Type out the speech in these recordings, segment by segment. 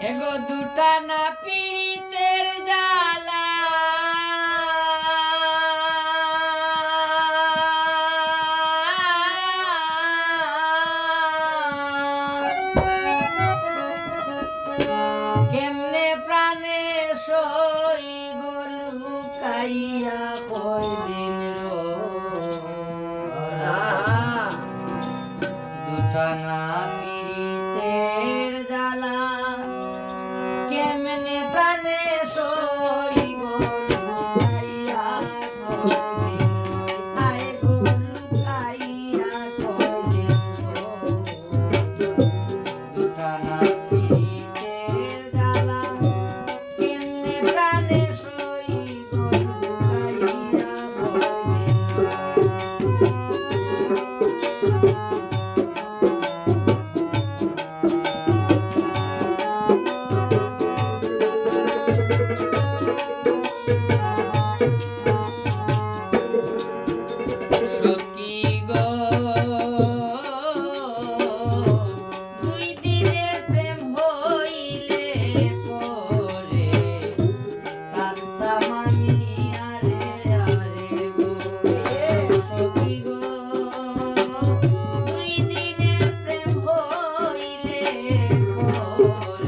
এগো দুটা না পিতের জালা কেমনে প্রাণে সই গরু খাইয়া কয়দিন দুটা না দেখবো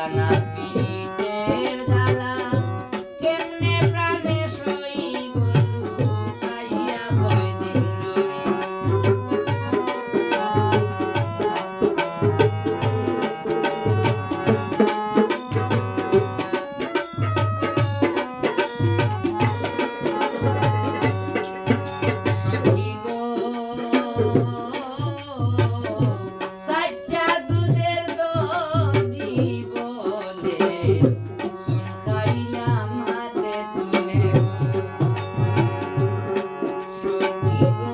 ganas. Thank you.